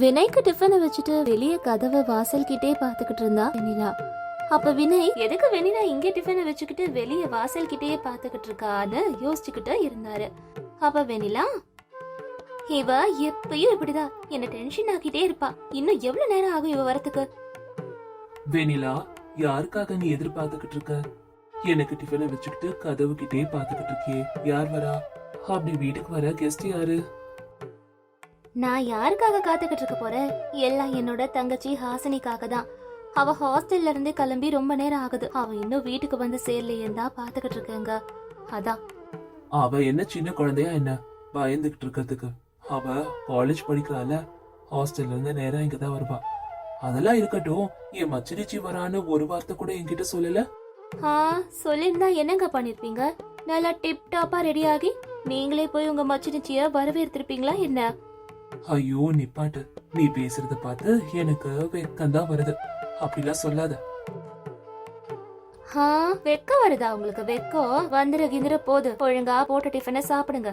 வினய்க்கு டிஃபனை வச்சுட்டு வெளியே கதவை வாசல் கிட்டே பாத்துக்கிட்டு இருந்தா வெண்ணிலா. அப்ப வினய் எதுக்கு வெண்ணிலா இங்க டிஃபனை வச்சுக்கிட்டு வெளியே வாசல் கிட்டே பாத்துக்கிட்டு இருக்கான்னு யோசிச்சுக்கிட்டு இருந்தாரு. அப்ப வெண்ணிலா இவ எப்பயும் இப்படிதான். என்ன டென்ஷன் ஆக்கிட்டே இருப்பா. இன்னும் எவ்வளவு நேரம் ஆகும் இவ வரத்துக்கு? வெனிலா யாருக்காக நீ எதிர்பார்த்துக்கிட்டு இருக்க? எனக்கு டிஃபனை வச்சுக்கிட்டு கதவு கிட்டே பாத்துக்கிட்டு இருக்கியே. யார் வரா? அப்படி வீட்டுக்கு வர கெஸ்ட் யாரு? நான் யாருக்காக காத்துக்கிட்டு இருக்க போறேன்? எல்லாம் என்னோட தங்கச்சி ஹாசினிக்காக தான் அவ ஹாஸ்டல்ல இருந்து கிளம்பி ரொம்ப நேரம் ஆகுது. அவ இன்னும் வீட்டுக்கு வந்து சேரலையேன்னு தான் பாத்துக்கிட்டு இருக்கேங்க. அதான். அவ என்ன சின்ன குழந்தையா என்ன? பயந்துகிட்டு இருக்கிறதுக்கு. அவ காலேஜ் படிக்கிறாள. ஹாஸ்டல்ல இருந்து நேரா இங்க தான் வருவா. அதெல்லாம் இருக்கட்டும். என் மச்சினிச்சி வரான்னு ஒரு வார்த்தை கூட என்கிட்ட சொல்லல. ஆ சொல்லியிருந்தா என்னங்க பண்ணிருப்பீங்க? நல்லா டிப் டாப்பா ரெடி ஆகி நீங்களே போய் உங்க மச்சினிச்சிய வரவேற்றிருப்பீங்களா என்ன? ஐயோ நிப்பாட்டு நீ பேசுறத பார்த்து எனக்கு வெக்கம் தான் வருது. அப்படிலாம் சொல்லாத. ஆ வெக்க வருதா உங்களுக்கு? வெக்கம் வந்துரு கிந்துரு போது. ஒழுங்கா போட்ட டிஃபனை சாப்பிடுங்க.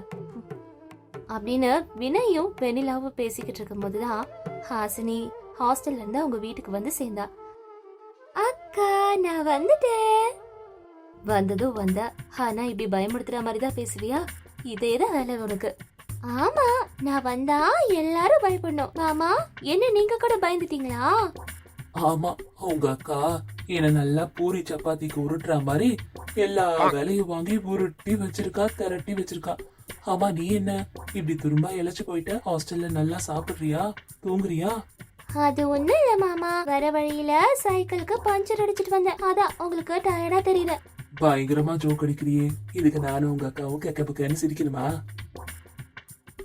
அப்படின்னு வினயும் வெண்ணிலாவும் பேசிக்கிட்டு இருக்கும் போதுதான் ஹாசினி ஹாஸ்டல்ல இருந்து அவங்க வீட்டுக்கு வந்து சேர்ந்தா. அக்கா நான் வந்துட்டேன். வந்ததும் வந்த ஆனா இப்படி பயமுடுத்துற மாதிரி தான் பேசுவியா இதேதான் வேலை உனக்கு. ஆமா நான் வந்தா எல்லாரும் பயப்படணும். மாமா என்ன நீங்க கூட பயந்துட்டீங்களா? ஆமா உங்க அக்கா என்ன நல்லா பூரி சப்பாத்திக்கு உருட்டுற மாதிரி எல்லா வேலையும் வாங்கி உருட்டி வச்சிருக்கா திரட்டி வச்சிருக்கா. ஆமா நீ என்ன இப்படி திரும்ப இழைச்சு போயிட்ட? ஹாஸ்டல்ல நல்லா சாப்பிடுறியா? தூங்குறியா? அது ஒண்ணும் இல்ல மாமா. வர வழியில சைக்கிளுக்கு பஞ்சர் அடிச்சிட்டு வந்தேன். அதான் உங்களுக்கு டயர்டா தெரியல பயங்கரமா ஜோக் அடிக்கிறியே. இதுக்கு நானும் உங்க அக்காவும் கெக்க புக்கன்னு சிரிக்கணுமா?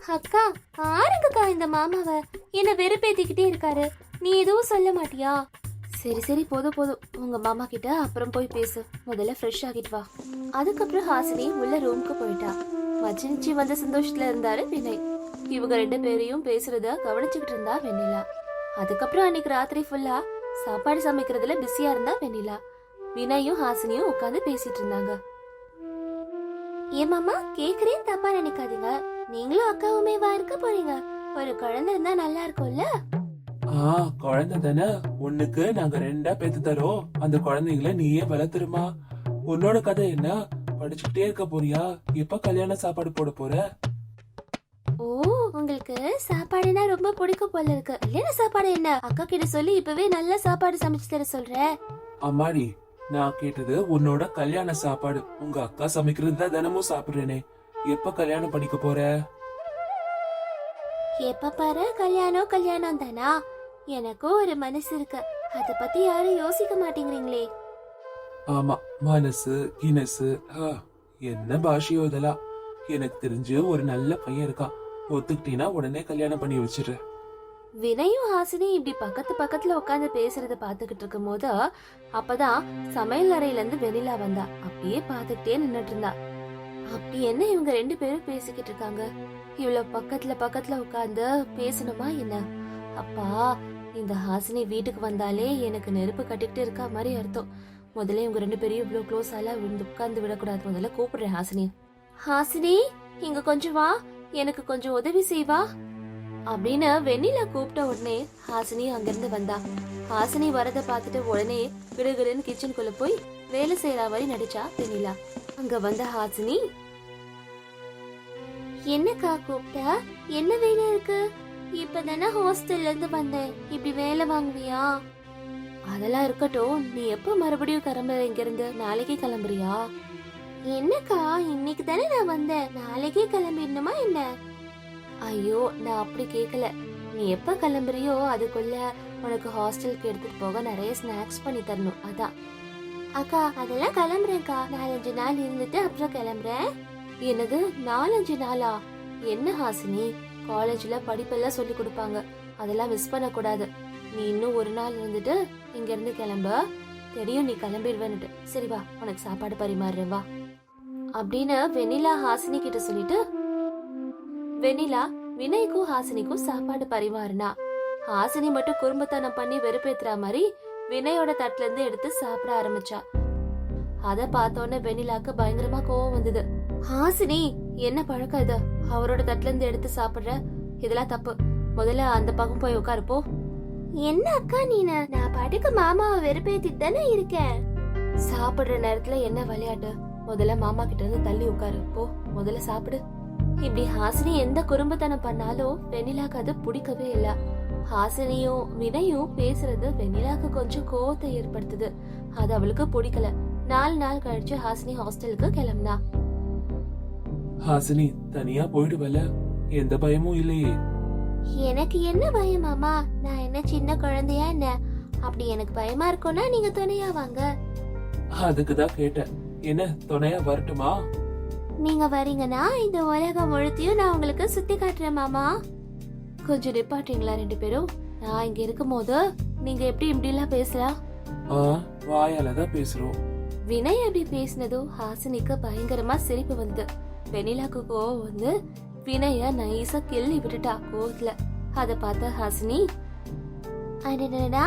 அக்கா ஆருங்கக்கா இந்த மாமாவ. என்ன வெறுப்பேத்திக்கிட்டே இருக்காரு. நீ எதுவும் சொல்ல மாட்டியா? சரி சரி போதும் போதும். உங்க மாமா கிட்ட அப்புறம் போய் பேசு. முதல்ல ஃப்ரெஷ் ஆகிட்டு வா. அதுக்கப்புறம் ஹாசினி உள்ள ரூமுக்கு போயிட்டா. மச்சினிச்சி வந்த சந்தோஷத்துல இருந்தாரு வினய். இவங்க ரெண்டு பேரையும் பேசுறத கவனிச்சுக்கிட்டு இருந்தா வெண்ணிலா. அதுக்கப்புறம் அன்னைக்கு ராத்திரி ஃபுல்லா சாப்பாடு சமைக்கிறதுல பிஸியா இருந்தா வெண்ணிலா. வினயும் ஹாசினியும் உட்காந்து பேசிட்டு இருந்தாங்க. ஏமாமா கேக்குறேன் தப்பா நினைக்காதீங்க. நீங்களும் அக்காவுமே வா இருக்க போறீங்க. ஒரு குழந்தை இருந்தா நல்லா இருக்கும்ல ஆ குழந்தை தானே. உன்னுக்கு நாங்க ரெண்டா பெத்து தரோம். அந்த குழந்தைங்கள நீயே வளர்த்துருமா. உன்னோட கதை என்ன? படிச்சுக்கிட்டே இருக்க போறியா? எப்ப கல்யாண சாப்பாடு போட போற? ஓ உங்களுக்கு சாப்பாடுனா ரொம்ப பிடிக்கும் போல இருக்கு. கல்யாண சாப்பாடு என்ன? அக்கா கிட்ட சொல்லி இப்பவே நல்ல சாப்பாடு சமைச்சு தர சொல்றேன் அம்மாடி நான் கேட்டது உன்னோட கல்யாண சாப்பாடு. உங்க அக்கா சமைக்கிறது தான் தினமும் சாப்பிடுறேனே. எப்ப கல்யாணம் படிக்க போற? எப்ப பாரு கல்யாணம் கல்யாணம் தானா? எனக்கும் ஒரு மனசு இருக்கு. அத பத்தி யாரும் யோசிக்க மாட்டேங்கிறீங்களே. ஆமா மனசு கினசு என்ன பாஷையோ இதெல்லாம். எனக்கு தெரிஞ்சு ஒரு நல்ல பையன் இருக்கான். ஒத்துக்கிட்டீங்கன்னா உடனே கல்யாணம் பண்ணி வச்சிடுறேன். வினயும் ஹாசினி இப்படி பக்கத்து பக்கத்துல உட்காந்து பேசுறத பாத்துக்கிட்டு இருக்கும் போது அப்பதான் சமையல் அறையில இருந்து வெளியில வந்தா. அப்படியே பாத்துக்கிட்டே நின்னுட்டு இருந்தா. அப்படி என்ன இவங்க ரெண்டு பேரும் பேசிக்கிட்டு இருக்காங்க? இவ்வளவு பக்கத்துல பக்கத்துல உட்கார்ந்து பேசணுமா என்ன? அப்பா இந்த ஹாசினி வீட்டுக்கு வந்தாலே எனக்கு நெருப்பு கட்டிக்கிட்டு இருக்கா மாதிரி அர்த்தம். முதல்ல இவங்க ரெண்டு பேரையும் இவ்வளவு க்ளோஸ் ஆல விழுந்து உட்கார்ந்து விடக்கூடாது. முதல்ல கூப்பிடுறேன் ஹாசினி ஹாசினி இங்க கொஞ்சம் வா. எனக்கு கொஞ்சம் உதவி செய்வா. அப்படின்னு வெண்ணிலா கூப்பிட்ட உடனே ஹாசினி அங்கிருந்து வந்தா. ஹாசினி வரத பார்த்துட்டு உடனே கிடுகிடுன்னு கிச்சனுக்குள்ள போய் வேலை செய்யற மாதிரி நடிச்சா வெண்ணிலா. அங்க வந்த ஹாசினி? என்னக்கா கூப்பிட்டா? என்ன வேலை இருக்கு? இப்பதானே ஹாஸ்டல்ல இருந்து வந்தேன். இப்படி வேலை வாங்குவியா? அதெல்லாம் இருக்கட்டும். நீ எப்ப மறுபடியும் கிளம்புற? இங்க இருந்து நாளைக்கே கிளம்புறியா? என்னக்கா இன்னைக்கு தானே நான் வந்தேன். நாளைக்கே கிளம்பிடணுமா என்ன? ஐயோ நான் அப்படி கேட்கல நீ எப்ப கிளம்புறியோ அதுக்குள்ள உனக்கு ஹாஸ்டலுக்கு எடுத்துட்டு போக நிறைய ஸ்நாக்ஸ் பண்ணி தரணும். அதான். அக்கா அதெல்லாம் கிளம்புறேன்க்கா. நாலஞ்சு நாள் இருந்துட்டு அப்புறம் கிளம்புறேன். என்னது நாலஞ்சு நாளா? என்ன ஹாசினி? காலேஜ்ல படிப்பெல்லாம் சொல்லி கொடுப்பாங்க. அதெல்லாம் மிஸ் பண்ண கூடாது நீ இன்னும் ஒரு நாள் இருந்துட்டு இங்க இருந்து கிளம்ப. தெரியும் நீ கிளம்பிடுவேன்னுட்டு. சரி வா உனக்கு சாப்பாடு பரிமாறுறேன் வா. அப்படின்னு வெனிலா ஹாசினி கிட்ட சொல்லிட்டு வெனிலா வினய்க்கும் ஹாசினிக்கும் சாப்பாடு பரிமாறினா. ஹாசினி மட்டும் குறும்புத்தனம் பண்ணி வெறுப்பேத்துற மாதிரி வினயோட தட்டுல இருந்து எடுத்து சாப்பிட ஆரம்பிச்சா. அத பார்த்தோன்னே வெண்ணிலாக்கு பயங்கரமா கோவம் வந்தது. ஹாசினி என்ன பழக்கம் இது? அவரோட தட்டுல இருந்து எடுத்து சாப்பிடுற? இதெல்லாம் தப்பு. முதல்ல அந்த பக்கம் போய் உட்காரு போ. என்ன அக்கா நீனு? நான் பாட்டுக்கு மாமாவை வெறுப்பேத்திட்டு தானே இருக்கேன். சாப்பிடுற நேரத்துல என்ன விளையாட்டு? முதல்ல மாமா கிட்ட இருந்து தள்ளி உட்காரு போ. முதல்ல சாப்பிடு. இப்படி ஹாசினி எந்த குறும்புத்தனம் பண்ணாலும் வெண்ணிலாக்கு அது பிடிக்கவே இல்ல. ஹாசினியும் வினையும் பேசுறது வெண்ணிலாக்கு கொஞ்சம் கோவத்தை ஏற்படுத்துது. அது அவளுக்கு பிடிக்கல. நாலு நாள் கழிச்சு ஹாசினி ஹாஸ்டலுக்கு கிளம்புனா. ஹாசினி தனியா போயிடுவல எந்த பயமும் இல்லையே. எனக்கு என்ன பயம் மாமா? நான் என்ன சின்ன குழந்தையா என்ன? அப்படி எனக்கு பயமா இருக்கும்னா நீங்க துணையா வாங்க. அதுக்கு தான் கேட்டேன். என்ன துணையா வரட்டுமா? நீங்க வரீங்கன்னா இந்த உலகம் முழுத்தையும் நான் உங்களுக்கு சுத்தி காட்டுறேன் மாமா. கொஞ்சம் நிப்பாட்டுறீங்களா ரெண்டு பேரும்? நான் இங்க இருக்கும்போது நீங்க எப்படி இப்படி எல்லாம் பேசலாம் ஆ வாயால தான் பேசுறோம். வினய் அப்படி பேசினதும் ஹாசினிக்கு பயங்கரமா சிரிப்பு வந்தது. வெண்ணிலாக்கு கோவம் வந்து வினய நைஸா கிள்ளி விட்டுட்டா கோவத்துல. அத பார்த்த ஹாசினி அடடடா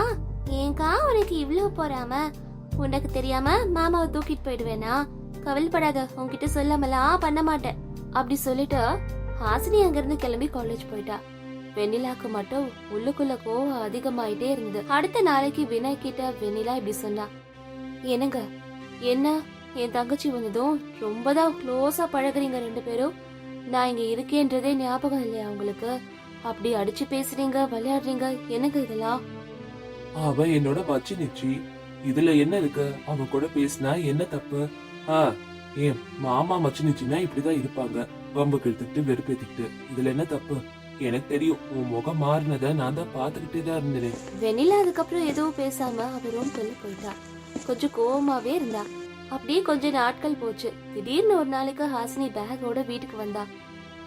ஏங்கா உனக்கு இவ்ளோ போறாம? உனக்கு தெரியாம மாமாவை தூக்கிட்டு போயிடுவேனா? கவலைப்படாத உன்கிட்ட சொல்லாமலாம் பண்ண மாட்டேன். அப்படி சொல்லிட்டு ஹாசினி அங்கிருந்து கிளம்பி காலேஜ் போயிட்டா. வெண்ணிலாக்கு மட்டும் உள்ளுக்குள்ள கோவம் அதிகமாயிட்டே இருந்தது. அடுத்த நாளைக்கு வினய் கிட்ட வெண்ணிலா இப்படி சொன்னா என்னங்க? என்ன? என் தங்கச்சி வந்ததும் ரொம்ப தான் க்ளோஸா பழகுறீங்க ரெண்டு பேரும்? நான் இங்க இருக்கேன்றதே ஞாபகம் இல்லையா உங்களுக்கு? அப்படி அடிச்சு பேசுறீங்க விளையாடுறீங்க எனக்கு இதெல்லாம்? அவ என்னோட மச்சி நிச்சி. இதுல என்ன இருக்கு? அவன் கூட பேசினா என்ன தப்பு? ஆ ஏன் மாமா மச்சி நிச்சினா இப்படிதான் இருப்பாங்க. வம்பு கெடுத்துக்கிட்டு வெறுப்பேத்திக்கிட்டு. இதுல என்ன தப்பு? எனக்கு தெரியும் உன் முகம் மாறினத நான் தான் பாத்துக்கிட்டே தான் இருந்தேன். வெண்ணிலா அதுக்கப்புறம் எதுவும் பேசாம அவ ரூம்குள்ள போயிட்டா. கொஞ்சம் கோவமாவே இருந்தா. அப்படியே கொஞ்ச நாட்கள் போச்சு. திடீர்னு ஒரு நாளைக்கு ஹாசினி பேக்கோட வீட்டுக்கு வந்தா.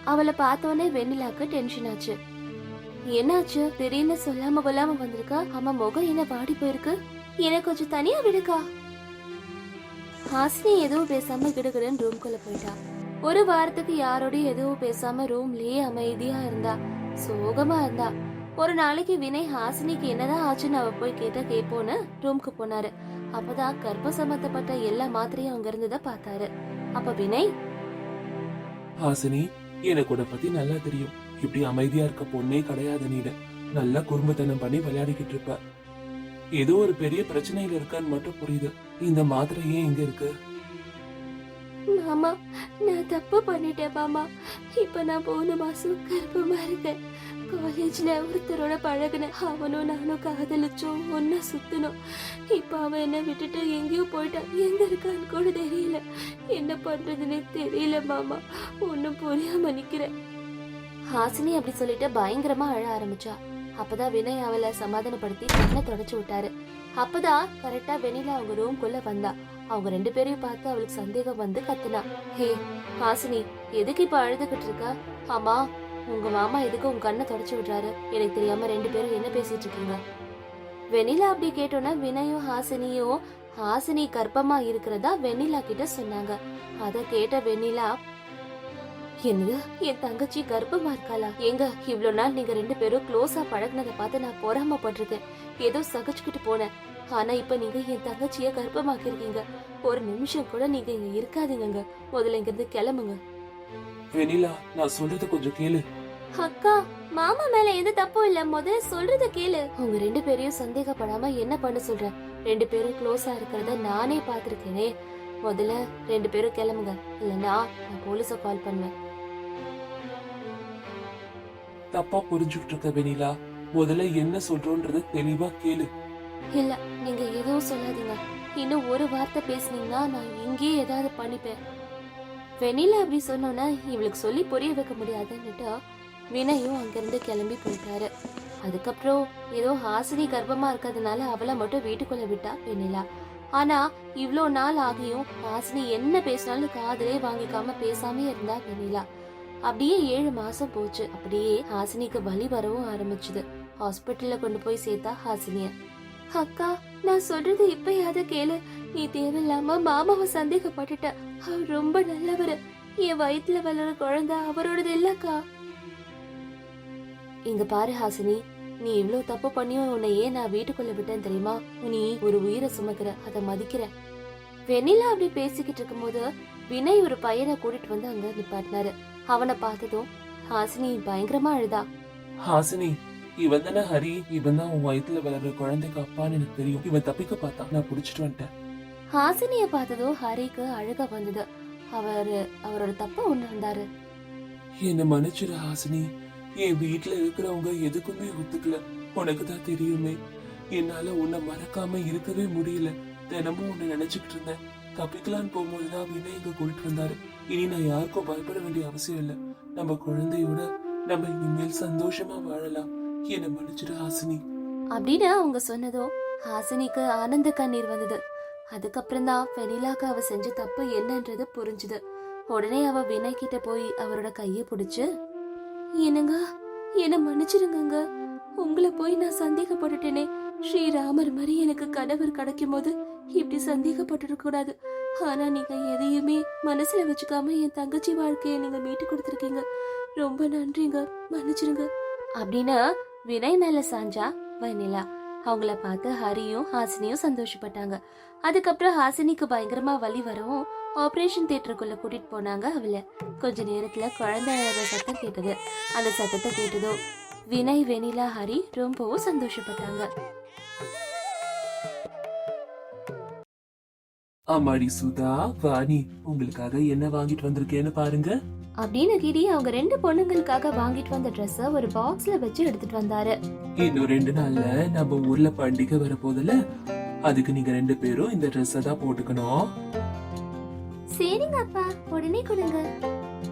அவளை பார்த்தோன்னே வெண்ணிலாக்கு டென்ஷன் ஆச்சு. என்னாச்சு? திடீர்னு சொல்லாம கொல்லாம வந்திருக்கா? அம்மா முகம் என்ன வாடி போயிருக்கு? எனக்கு கொஞ்சம் தனியா விடுக்கா? ஹாசினி எதுவும் பேசாம கிடுகிடுன்னு ரூம்குள்ள போயிட்டா. ஒரு வாரத்துக்கு யாரோடய எதுவும் பேசாம ரூம்லயே அமைதியா இருந்தா சோகமா இருந்தா ஒரு நாளைக்கு வினய் ஹாசினிக்கு என்னதான் ஆச்சுன்னு அவ போய் கேட்ட கேப்போன்னு ரூம்க்கு போனாரு. அப்பதான் கர்ப்ப சம்பந்தப்பட்ட எல்லா மாத்திரையும் அங்க இருந்ததை பார்த்தாரு. அப்ப வினய்? ஹாசினி எனக்கு உன பத்தி நல்லா தெரியும். இப்படி அமைதியா இருக்க பொண்ணே கிடையாது நீட நல்லா குறும்புத்தனம் பண்ணி விளையாடிக்கிட்டு இருப்ப. ஏதோ ஒரு பெரிய பிரச்சனையில இருக்கான்னு மட்டும் புரியுது. இந்த மாத்திரை ஏன் இங்க இருக்கு? மாமா நான் தப்பு பண்ணிட்டேன் மாமா. இப்ப நான் போன மாசம் கர்ப்பமா இருக்கேன். காலேஜ்ல ஒருத்தரோட பழகுன அவனும் நானும் காதலிச்சோம் ஒன்னா சுத்தினோம். இப்ப அவன் என்ன விட்டுட்டு எங்கேயோ போயிட்டான் எங்க இருக்கான்னு கூட தெரியல. என்ன பண்றதுன்னு தெரியல மாமா. ஒன்னும் புரியாம நிக்கிறேன். ஹாசினி அப்படி சொல்லிட்டு பயங்கரமா அழ ஆரம்பிச்சா. அப்பதான் வினய் அவளை சமாதானப்படுத்தி கண்ணை தொடச்சு விட்டாரு. அப்பதான் கரெக்டா வெனிலா அவங்க ரூம்குள்ள வந்தா. அவங்க ரெண்டு பேரையும் பார்த்து அவளுக்கு சந்தேகம் வந்து கத்துனா. ஹே ஹாசினி எதுக்கு இப்ப அழுதுகிட்டு இருக்க? ஆமா உங்க மாமா எதுக்கு உங்க கண்ணை தொடச்சு விடுறாரு? எனக்கு தெரியாம ரெண்டு பேரும் என்ன பேசிட்டு இருக்கீங்க? வெனிலா அப்படி கேட்டோன்னா வினயும் ஹாசினியும் ஹாசினி கர்ப்பமா இருக்கிறதா வெண்ணிலா கிட்ட சொன்னாங்க. அத கேட்ட வெண்ணிலா என்னது என் தங்கச்சி கர்ப்பமா இருக்காளா? எங்க இவ்வளவு நாள் நீங்க ரெண்டு பேரும் க்ளோஸா பழகுனதை பார்த்து நான் பொறாமப்பட்டிருக்கேன். ஏதோ சகிச்சுக்கிட்டு போனேன். ஆனா இப்ப நீங்க என் தங்கச்சிய கர்ப்பமாக்கிருக்கீங்க ஒரு நிமிஷம் கூட நீங்க இங்க இருக்காதீங்க முதல்ல இங்க இருந்து கிளம்புங்க வெனிலா நான் சொல்றத கொஞ்சம் கேளு. அக்கா மாமா மேல எந்த தப்பும் இல்ல. முதல்ல சொல்றத கேளு. உங்க ரெண்டு பேரையும் சந்தேகப்படாம என்ன பண்ண சொல்றேன் ரெண்டு பேரும் க்ளோஸா இருக்கிறத நானே பாத்திருக்கேனே முதல்ல ரெண்டு பேரும் கிளம்புங்க. இல்லனா நான் போலீஸ கால் பண்ணுவேன். தப்பா புரிஞ்சுக்கிட்டு இருக்க வெனிலா முதல்ல என்ன சொல்றோன்றத தெளிவா கேளு. இல்ல நீங்க எதுவும் சொல்லாதீங்க. இன்னும் ஒரு வார்த்தை பேசுனீங்கன்னா நான் இங்கேயே ஏதாவது பண்ணிப்பேன். வெனிலா அப்படி சொன்னோன்னா இவளுக்கு சொல்லி புரிய வைக்க முடியாதுன்னுட்டு வினயும் அங்கிருந்து கிளம்பி போயிட்டாரு. அதுக்கப்புறம் ஏதோ ஹாசினி கர்ப்பமா இருக்கிறதுனால அவளை மட்டும் வீட்டுக்குள்ள விட்டா வெண்ணிலா. ஆனா இவ்வளோ நாள் ஆகியும் ஹாசினி என்ன பேசினாலும் காதலே வாங்கிக்காம பேசாம இருந்தா வெண்ணிலா. அப்படியே ஏழு மாசம் போச்சு. அப்படியே ஹாசினிக்கு வலி வரவும் ஆரம்பிச்சுது. ஹாஸ்பிட்டல்ல கொண்டு போய் சேர்த்தா ஹாசினிய அக்கா நான் சொல்றது இப்பயாவது கேளு. நீ தேவையில்லாம மாமாவை சந்தேகப்பட்டுட்ட. அவர் ரொம்ப நல்லவரு. என் வயித்துல வளர குழந்தை அவரோடது இல்லக்கா இங்க பாரு ஹாசினி நீ இவ்ளோ தப்பு பண்ணியும் உன்னை ஏன் நான் வீட்டுக்குள்ள விட்டேன் தெரியுமா? நீ ஒரு உயிரை சுமக்கிற அதை மதிக்கிற. வெண்ணிலா அப்படி பேசிக்கிட்டு இருக்கும்போது வினய் ஒரு பையனை கூட்டிட்டு வந்து அங்க நிப்பாட்டினாரு. அவனை பார்த்ததும் ஹாசினி பயங்கரமா அழுதா. ஹாசினி இவன் தானே ஹரி? இவன் தான் உன் வயித்துல வளர்ற குழந்தைக்கு அப்பான்னு எனக்கு தெரியும். இவன் தப்பிக்க பார்த்தான். நான் புடிச்சிட்டு வந்துட்டேன். ஹாசினிய பார்த்ததும் ஹரிக்கு அழுக வந்தது. அவரு அவரோட தப்ப உணர்ந்தாரு என்ன மன்னிச்சிரு ஹாசினி. என் வீட்ல இருக்கிறவங்க எதுக்குமே ஒத்துக்கல. உனக்கு தான் தெரியுமே. என்னால உன்னை மறக்காம இருக்கவே முடியல. தினமும் உன்னை நினைச்சுக்கிட்டு இருந்தேன். தப்பிக்கலான்னு போகும்போதுதான் வினய் இங்க கூட்டிட்டு வந்தாரு. இனி நான் யாருக்கும் பயப்பட வேண்டிய அவசியம் இல்ல. நம்ம குழந்தையோட நம்ம இனிமேல் சந்தோஷமா வாழலாம். என்ன மன்னிச்சிரு ஹாசினி. அப்படின்னு அவங்க சொன்னதோ ஹாசினிக்கு ஆனந்த கண்ணீர் வந்தது. அதுக்கப்புறம் தான் ஃபெனிலாக்கு அவ செஞ்ச தப்பு என்னன்றது புரிஞ்சுது. உடனே அவ வினய் கிட்ட போய் அவரோட கையை பிடிச்சு என்னங்க? என்ன மன்னிச்சிருங்க உங்களை போய் நான் சந்தேகப்பட்டுட்டேனே. ஸ்ரீராமர் மாதிரி எனக்கு கணவர் கிடைக்கும் போது இப்படி சந்தேகப்பட்டுட கூடாது. ஆனா நீங்க எதையுமே மனசுல வச்சுக்காம என் தங்கச்சி வாழ்க்கையை நீங்க மீட்டு கொடுத்துருக்கீங்க. ரொம்ப நன்றிங்க. மன்னிச்சிருங்க அப்படின்னு வினய் மேல சாஞ்சா வெண்ணிலா அவங்கள பார்த்து ஹரியும் ஹாசினியும் சந்தோஷப்பட்டாங்க. அதுக்கப்புறம் ஹாசினிக்கு பயங்கரமா வலி வரவும் ஆபரேஷன் தியேட்டருக்குள்ள கூட்டிட்டு போனாங்க அவளை. கொஞ்ச நேரத்துல குழந்தை அழற சத்தம் கேட்டது. அந்த சத்தத்தை கேட்டதோ வினய் வெனிலா ஹரி ரொம்பவும் சந்தோஷப்பட்டாங்க. அம்மாடி சுதா வாணி உங்களுக்காக என்ன வாங்கிட்டு வந்திருக்கேன்னு பாருங்க. அப்படின்னு கிரி அவங்க ரெண்டு பொண்ணுங்களுக்காக வாங்கிட்டு வந்த ட்ரெஸ்ஸ ஒரு பாக்ஸ்ல வச்சு எடுத்துட்டு வந்தாரு. இன்னும் ரெண்டு நாள்ல நம்ம ஊர்ல பண்டிகை வரப்போதுல அதுக்கு நீங்க ரெண்டு பேரும் இந்த ட்ரெஸ் தான் போட்டுக்கணும். சரிங்க அப்பா உடனே கொடுங்க.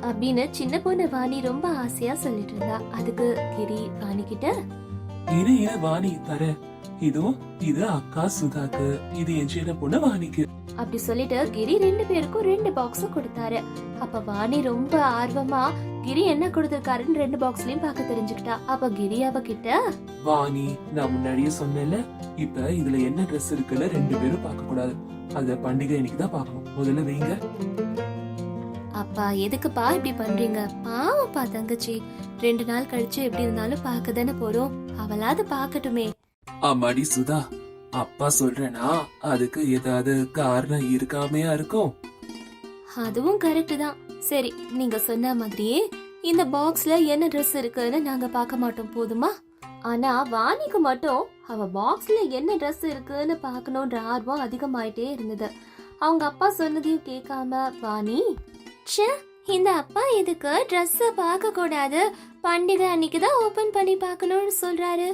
அப்படின்னு சின்ன பொண்ணு வாணி ரொம்ப ஆசையா சொல்லிட்டு இருந்தா. அதுக்கு கிரி வாணி கிட்ட இரு இரு வாணி தர இதோ இது அக்கா சுதாக்கு. இது என் சின்ன பொண்ணு வாணிக்கு. அப்படி சொல்லிட்டு கிரி ரெண்டு பேருக்கும் ரெண்டு பாக்ஸ் கொடுத்தாரு. அப்ப வாணி ரொம்ப ஆர்வமா கிரி என்ன கொடுத்திருக்காருன்னு ரெண்டு பாக்ஸ்லயும் பார்க்க தெரிஞ்சுக்கிட்டா. அப்ப கிரி அவ கிட்ட வாணி நான் முன்னாடியே சொன்னேன்ல இப்ப இதுல என்ன ட்ரெஸ் இருக்குன்னு ரெண்டு பேரும் பார்க்க கூடாது. அத பண்டிகை இன்னைக்கு தான் பார்க்கணும். முதல்ல வைங்க. அப்பா எதுக்குப்பா இப்படி பண்றீங்க? பாவப்பா தங்கச்சி. ரெண்டு நாள் கழிச்சு எப்படி இருந்தாலும் பார்க்க தானே போறோம். அவளாவது பார்க்கட்டுமே. ஆமாடி சுதா. அப்பா சொல்றேனா? அதுக்கு ஏதாவது காரணம் இருக்காமையா இருக்கும்? அதுவும் கரெக்ட் தான். சரி நீங்க சொன்ன மாதிரியே இந்த பாக்ஸ்ல என்ன ட்ரெஸ் இருக்குன்னு நாங்க பார்க்க மாட்டோம் போதுமா? ஆனா வாணிக்கு மட்டும் அவ பாக்ஸ்ல என்ன ட்ரெஸ் இருக்குன்னு பார்க்கணுன்ற ஆர்வம் அதிகமாயிட்டே இருந்தது. அவங்க அப்பா சொன்னதையும் கேட்காம வாணி ச்சே இந்த அப்பா எதுக்கு ட்ரெஸ்ஸை பார்க்க கூடாது பண்டிகை அன்னைக்கு தான் ஓபன் பண்ணி பார்க்கணும்னு சொல்றாரு.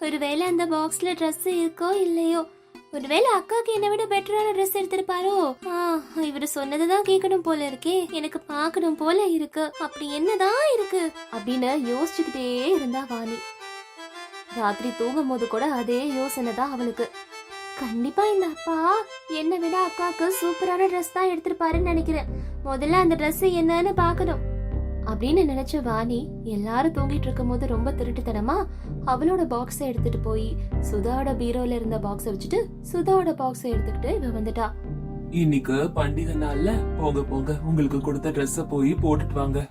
ஒருவேளை அந்த பாக்ஸ்ல ட்ரெஸ் இருக்கோ இல்லையோ? ஒருவேளை அக்காக்கு என்னை விட பெட்டரான ட்ரெஸ் எடுத்திருப்பாரோ? ஆ, சொன்னதுதான் கேட்கணும் போல இருக்கே. எனக்கு பார்க்கணும் போல இருக்கு. அப்படி என்னதான் இருக்கு? அப்படின்னு யோசிச்சுக்கிட்டே இருந்தா வாணி. ராத்திரி தூங்கும் போது கூட அதே யோசனை தான் அவளுக்கு. கண்டிப்பா இந்த அப்பா என்னை விட அக்காவுக்கு சூப்பரான ட்ரெஸ் தான் எடுத்திருப்பாருன்னு நினைக்கிறேன். முதல்ல அந்த ட்ரெஸ் என்னன்னு பார்க்கணும். அப்படின்னு நினைச்ச வாணி எல்லாரும் தூங்கிட்டு இருக்கும் போது ரொம்ப திருட்டுத்தனமா அவளோட பாக்ஸை எடுத்துட்டு போய் சுதாவோட பீரோல இருந்த பாக்ஸை வச்சுட்டு சுதாவோட பாக்ஸை எடுத்துக்கிட்டு இவ வந்துட்டா. இன்னைக்கு பண்டிகை நாள்ல போங்க போங்க உங்களுக்கு கொடுத்த ட்ரெஸ்ஸ போய் போட்டுட்டு வாங்க.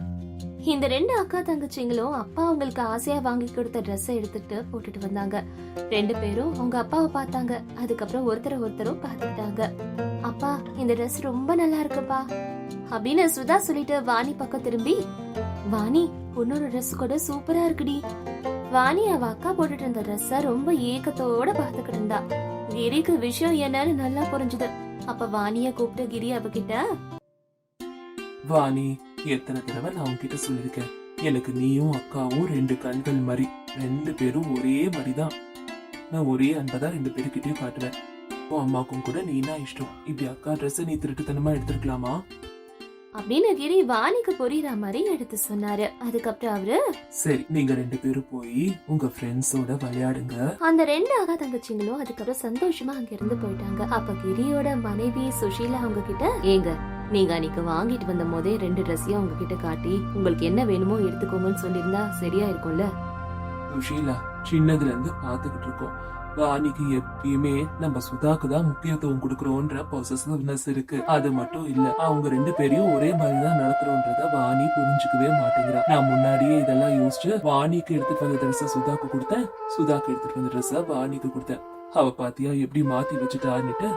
இந்த ரெண்டு அக்கா தங்கச்சிங்களும் அப்பா அவங்களுக்கு ஆசையா வாங்கி கொடுத்த ட்ரெஸ்ஸை எடுத்துட்டு போட்டுட்டு வந்தாங்க. ரெண்டு பேரும் அவங்க அப்பாவை பார்த்தாங்க. அதுக்கப்புறம் ஒருத்தர் ஒருத்தரும் பார்த்துக்கிட்டாங்க. அப்பா இந்த ட்ரெஸ் ரொம்ப நல்லா இருக்குப்பா. அப்படின்னு சுதா சொல்லிட்டு வாணி பக்கம் திரும்பி வாணி உன்னோட ட்ரெஸ் கூட சூப்பரா இருக்குடி. வாணி அவ அக்கா போட்டுட்டு இருந்த ட்ரெஸ்ஸ ரொம்ப ஏக்கத்தோட பாத்துக்கிட்டு இருந்தா. கிரிக்கு விஷயம் என்னன்னு நல்லா புரிஞ்சுது. அப்ப வாணிய கூப்பிட்டு கிரி அவகிட்ட வாணி எத்தனை தடவை நான் உன்கிட்ட சொல்லிருக்கேன் எனக்கு நீயும் அக்காவும் ரெண்டு கண்கள் மாதிரி ரெண்டு பேரும் ஒரே மாதிரிதான் நான் ஒரே அன்பதான் ரெண்டு பேருக்கிட்டயும் காட்டுவேன். உன் அம்மாக்கும் கூட நீனா இஷ்டம். இப்படி அக்கா ட்ரெஸ் நீ திருட்டுத்தனமா எடுத்திருக்கலாமா? அப்படின்னு கிரி வாணிக்கு புரியுற மாதிரி எடுத்து சொன்னாரு. அதுக்கப்புறம் அவரு சரி நீங்க ரெண்டு பேரும் போய் உங்க ஃப்ரெண்ட்ஸோட விளையாடுங்க. அந்த ரெண்டு அக்கா தங்கச்சிங்களும் அதுக்கப்புறம் சந்தோஷமா அங்க இருந்து போயிட்டாங்க. அப்ப கிரியோட மனைவி சுஷீலா அவங்க கிட்ட ஏங்க நீங்க அன்னைக்கு வாங்கிட்டு வந்த போதே ரெண்டு ட்ரெஸ்ஸையும் அவங்க கிட்ட காட்டி உங்களுக்கு என்ன வேணுமோ எடுத்துக்கோங்கன்னு சொல்லியிருந்தா சரியா இருக்கும்ல? சுஷீலா சின்னதுல இருந்து பாத்துக்கிட்டு இருக்கோம். வாணிக்கு எப்பயுமே நம்ம சுதாக்கு தான் முக்கியத்துவம் கொடுக்கறோன்ற பொசசிவ்னஸ் இருக்கு. அது மட்டும் இல்ல அவங்க ரெண்டு பேரையும் ஒரே மாதிரி தான் நடத்துறோன்றத வாணி புரிஞ்சுக்கவே மாட்டேங்கிறா. நான் முன்னாடியே இதெல்லாம் யோசிச்சு வாணிக்கு எடுத்துட்டு வந்த ட்ரெஸ்ஸ சுதாக்கு கொடுத்தேன். சுதாக்கு எடுத்துட்டு வந்த ட்ரெஸ்ஸ வாணிக்கு கொடுத்தேன். அவ பாத்தியா எப்படி மாத்தி வச்சுட்டான்னுட்டு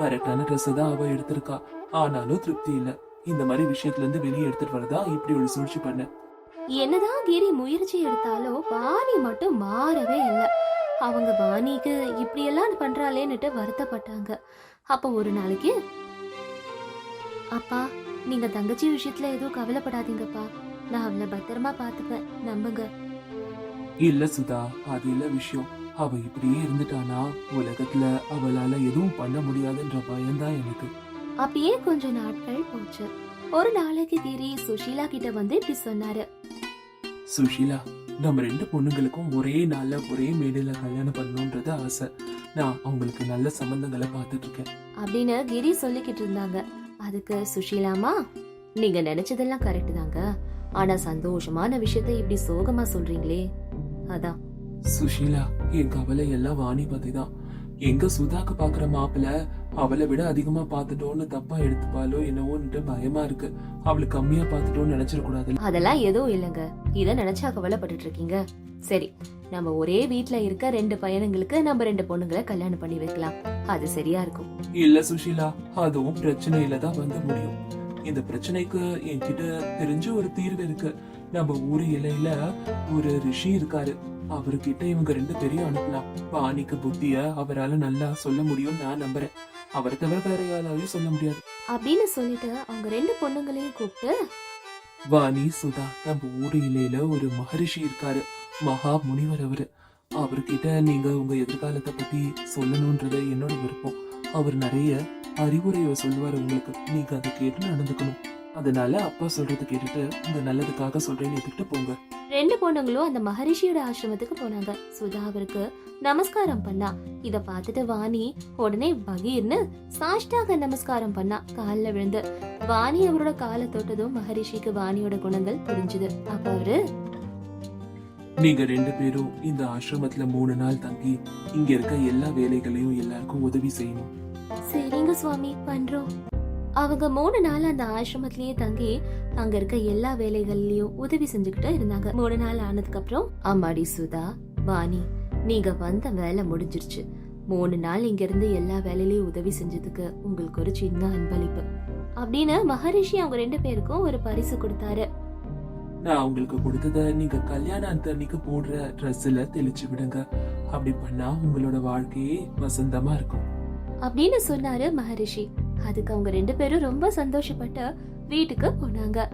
கரெக்டான ட்ரெஸ் தான் அவ எடுத்திருக்கா. ஆனாலும் திருப்தி இல்ல. இந்த மாதிரி விஷயத்துல இருந்து வெளியே எடுத்துட்டு வரதா இப்படி ஒரு சூழ்ச்சி பண்ண. என்னதான் கிரி முயற்சி எடுத்தாலும் வாணி மட்டும் மாறவே இல்லை. அவங்க வாணிக்கு இப்படியெல்லாம் பண்றாளேன்னுட்டு வருத்தப்பட்டாங்க. அப்போ ஒரு நாளைக்கு அப்பா நீங்க தங்கச்சி விஷயத்துல எதுவும் கவலைப்படாதீங்கப்பா. நான் அவளை பத்திரமா பாத்துப்பேன் நம்புங்க. இல்ல சுதா அது இல்ல விஷயம். அவ இப்படியே இருந்துட்டானா? உலகத்துல அவளால எதுவும் பண்ண முடியாதுன்ற பயம்தான் எனக்கு. அப்படியே கொஞ்ச நாட்கள் போச்சு. ஒரு நாளைக்கு கிரி சுஷீலா கிட்ட வந்து இப்படி சொன்னாரு. சுஷீலா நம்ம ரெண்டு பொண்ணுங்களுக்கும் ஒரே நாள்ல ஒரே மேடையில கல்யாணம் பண்ணணும்ன்றது ஆசை. நான் அவங்களுக்கு நல்ல சம்பந்தங்களை பார்த்துட்டு இருக்கேன் அப்படின்னு கிரி சொல்லிக்கிட்டு இருந்தாங்க. அதுக்கு சுஷீலாமா நீங்க நினைச்சதெல்லாம் கரெக்ட் தாங்க. ஆனா சந்தோஷமான விஷயத்த இப்படி சோகமா சொல்றீங்களே. அதான். சுஷீலா என் கவலை எல்லாம் வாணி பத்தி தான் எங்க சுதாக்கு பாக்குற மாப்பிள்ள அவளை விட அதிகமா பார்த்துட்டோன்னு தப்பா எடுத்துப்பாலோ என்னவோன்ட்டு பயமா இருக்கு. அவளுக்கு கம்மியா பார்த்துட்டோன்னு நினைச்சிடக்கூடாது அதெல்லாம் எதுவும் இல்லைங்க. இத நினைச்சா கவலைப்பட்டுட்டு இருக்கீங்க. சரி நம்ம ஒரே வீட்ல இருக்க ரெண்டு பையனுங்களுக்கு நம்ம ரெண்டு பொண்ணுங்களை கல்யாணம் பண்ணி வைக்கலாம். அது சரியா இருக்கும். இல்ல சுஷீலா அதுவும் பிரச்சனையில தான் வந்து முடியும். இந்த பிரச்சனைக்கு என்கிட்ட தெரிஞ்ச ஒரு தீர்வு இருக்கு. நம்ம ஊரு இலையில ஒரு ரிஷி இருக்காரு. அவர்கிட்ட இவங்க ரெண்டு பேரையும் அனுப்பலாம். வாணிக்கு புத்திய அவரால நல்லா சொல்ல முடியும் நான் நம்புறேன். அவரை தவிர வேற யாராலையும் சொல்ல முடியாது. அப்படின்னு சொல்லிட்டு அவங்க ரெண்டு பொண்ணுங்களையும் கூப்பிட்டு வாணி சுதா நம்ம ஊரு இலையில ஒரு மகரிஷி இருக்காரு மகா முனிவர் அவரு. அவர்கிட்ட நீங்க உங்க எதிர்காலத்தை பத்தி சொல்லணும்ன்றது என்னோட விருப்பம். அவர் நிறைய அறிவுரையை சொல்லுவாரு உங்களுக்கு. நீங்க அதை கேட்டு நடந்துக்கணும். அதனால அப்பா சொல்றது கேட்டுட்டு உங்க நல்லதுக்காக சொல்றேன்னு எடுத்துக்கிட்டு போங்க. ரெண்டு பொண்ணுங்களும் அந்த மகரிஷியோட ஆசிரமத்துக்கு போனாங்க. சுதா அவருக்கு நமஸ்காரம் பண்ணா. இத பார்த்துட்டு வாணி உடனே பகீர்னு சாஷ்டாக நமஸ்காரம் பண்ணா கால்ல விழுந்து. வாணி அவரோட காலை தொட்டதும் மகரிஷிக்கு வாணியோட குணங்கள் புரிஞ்சுது. அப்ப அவரு நீங்க ரெண்டு பேரும் இந்த ஆசிரமத்துல மூணு நாள் தங்கி இங்க இருக்க எல்லா வேலைகளையும் எல்லாருக்கும் உதவி செய்யணும். சரிங்க சுவாமி பண்றோம். அவங்க மூணு நாள் அந்த ஆசிரமத்திலேயே தங்கி அங்க இருக்க எல்லா வேலைகள்லயும் உதவி செஞ்சுக்கிட்டு இருந்தாங்க. மூணு நாள் ஆனதுக்கு அப்புறம் அம்மாடி சுதா வாணி நீங்க வந்த வேலை முடிஞ்சிருச்சு. மூணு நாள் இங்க இருந்து எல்லா வேலையிலயும் உதவி செஞ்சதுக்கு உங்களுக்கு ஒரு சின்ன அன்பளிப்பு. அப்படின்னு மகரிஷி அவங்க ரெண்டு பேருக்கும் ஒரு பரிசு கொடுத்தாரு. நான் உங்களுக்கு கொடுத்தத நீங்க கல்யாண அன்னைக்கு போடுற ட்ரெஸ்ல தெளிச்சு விடுங்க. அப்படி பண்ணா உங்களோட வாழ்க்கையே வசந்தமா இருக்கும். அப்படின்னு சொன்னாரு மகரிஷி. அதுக்கு அவங்க ரெண்டு பேரும் ரொம்ப சந்தோஷப்பட்டு வீட்டுக்கு போனாங்க.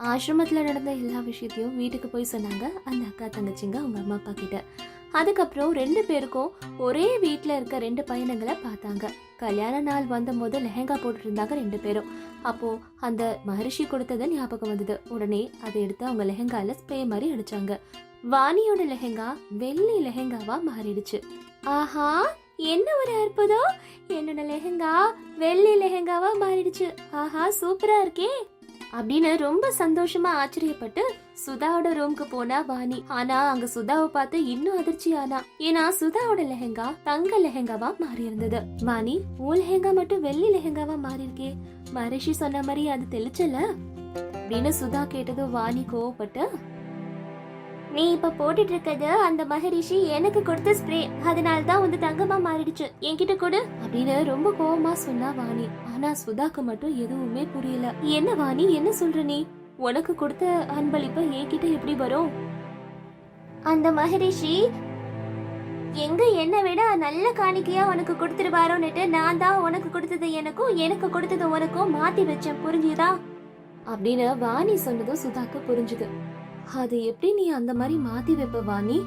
ஆசிரமத்தில் நடந்த எல்லா விஷயத்தையும் வீட்டுக்கு போய் சொன்னாங்க. அந்த அக்கா தங்கச்சிங்க அவங்க அம்மா அப்பா கிட்ட. அதுக்கப்புறம் ரெண்டு பேருக்கும் ஒரே வீட்டில் இருக்க ரெண்டு பையனுங்களை பார்த்தாங்க. கல்யாண நாள் வந்த போது லெஹங்கா போட்டுட்டு இருந்தாங்க ரெண்டு பேரும். அப்போ அந்த மகரிஷி கொடுத்தது ஞாபகம் வந்தது. உடனே அதை எடுத்து அவங்க லெஹங்கால ஸ்ப்ரே மாதிரி அடிச்சாங்க. வாணியோட லெஹங்கா வெள்ளி லெஹங்காவா மாறிடுச்சு. ஆஹா! என்ன ஒரு அற்புதம்? என்னோட லெஹங்கா வெள்ளி லெஹங்காவா மாறிடுச்சு. ஆஹா சூப்பரா இருக்கே. அப்படின்னு ரொம்ப சந்தோஷமா ஆச்சரியப்பட்டு சுதாவோட ரூம்க்கு போனா வாணி. ஆனா அங்க சுதாவை பார்த்து இன்னும் அதிர்ச்சி ஆனா. ஏன்னா சுதாவோட லெஹங்கா தங்க லெஹங்காவா மாறி இருந்தது. வாணி உன் லெஹங்கா மட்டும் வெள்ளி லெஹங்காவா மாறி இருக்கே. மரிஷி சொன்ன மாதிரி அது தெளிச்சல? அப்படின்னு சுதா கேட்டது வாணி கோவப்பட்டு நீ இப்ப போட்டுட்டு இருக்கிறது அந்த மகரிஷி எனக்கு கொடுத்த ஸ்ப்ரே அதனால தான் வந்து தங்கமா மாறிடுச்சு. என்கிட்ட கொடு. அப்படின்னு ரொம்ப கோவமா சொன்னா வாணி. ஆனா சுதாக்கு மட்டும் எதுவுமே புரியல. என்ன வாணி? என்ன சொல்ற நீ? உனக்கு கொடுத்த அன்பளிப்பு என்கிட்ட எப்படி வரும்? அந்த மகரிஷி எங்க என்ன விட நல்ல காணிக்கையா உனக்கு கொடுத்துருவாரோன்னுட்டு நான் தான் உனக்கு கொடுத்தது எனக்கும் எனக்கு கொடுத்தது உனக்கும் மாத்தி வச்சேன். புரிஞ்சுதா? அப்படின்னு வாணி சொன்னதும் சுதாக்கு புரிஞ்சுது. அது எப்படி நீ அந்த மாதிரி மாத்தி வைப்ப வாணி?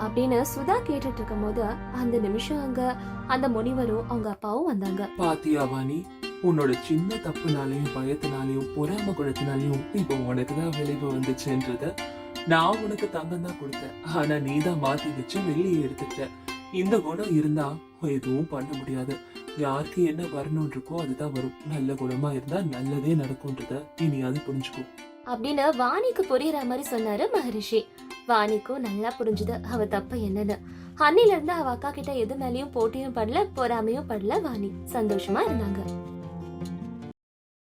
அப்படின்னு சுதா கேட்டுட்டு இருக்கும் போது அந்த நிமிஷம் அங்க அந்த முனிவரும் அவங்க அப்பாவும் வந்தாங்க. பாத்தியா வாணி? உன்னோட சின்ன தப்புனாலையும் பயத்தினாலையும் பொறாம குணத்தினாலையும் இப்போ உனக்கு தான் விளைவு வந்துச்சுன்றத நான் உனக்கு தங்கம் தான் கொடுத்தேன். ஆனா நீ தான் மாத்தி வச்சு வெளியே எடுத்துட்ட. இந்த குணம் இருந்தா எதுவும் பண்ண முடியாது. யாருக்கு என்ன வரணும் இருக்கோ அதுதான் வரும். நல்ல குணமா இருந்தா நல்லதே நடக்கும்ன்றத இனி அது புரிஞ்சுக்கோ. அப்படின்னு வாணிக்கு புரியற மாதிரி சொன்னாரு மகரிஷி. வாணிக்கும் நல்லா புரிஞ்சுது அவ தப்பு என்னன்னு. அன்னில இருந்து அவ அக்கா கிட்ட எது மேலயும் போட்டியும் படல பொறாமையும் படல வாணி. சந்தோஷமா இருந்தாங்க.